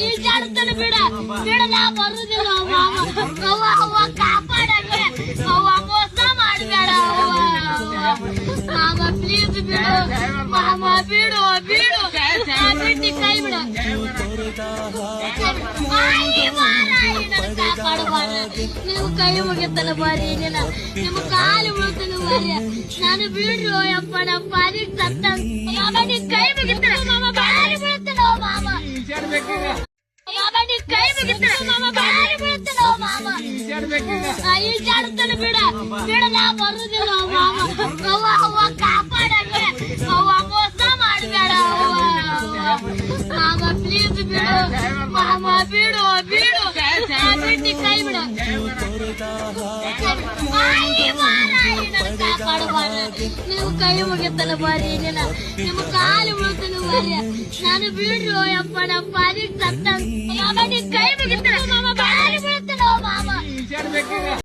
ಈಜಾಡ್ತಾನೆ ಬಿಡ ಬಿಡ ನಾ ಬರುದಿಲ್ಲ ಮಾಮ ಅವ್ವ ಅವ್ವ ಕಾಪಾಡಂಗೆ ಅವ್ವ ಮೋಸ ಮಾಡಬೇಡ. ಮಾಮ ಪ್ಲೀಸ್ ಬಿಡು ಮಾಮ ಬಿಡು ಬಿಡು ಬಿಟ್ಟು ಕೈ ಬಿಡು ನೀವು ಕೈ ಮುಗಿತಲ್ಲ ಬಾರಿ ಏನಿಲ್ಲ ನಿಮ್ಮ ಕಾಲು ಮುಗಿತಲ್ಲ ಬಾರಿ ನಾನು ಬಿಡ್ರು ಅಪ್ಪ ನಮ್ಮ ಪಾರಿ ಸತ್ತ ಕೈ ನೀವು ಕೈ ಮುಗಿತಲ್ಲ ಬಾರಿ ಏನಿಲ್ಲ ನಿಮ್ಮ ಕಾಲು ಮುಗಿತ ನಾನು ಬೀಳ್ರು ಅಪ್ಪ ನಮ್ಮ ಪಾಲಿಗೆ ಸತ್ತ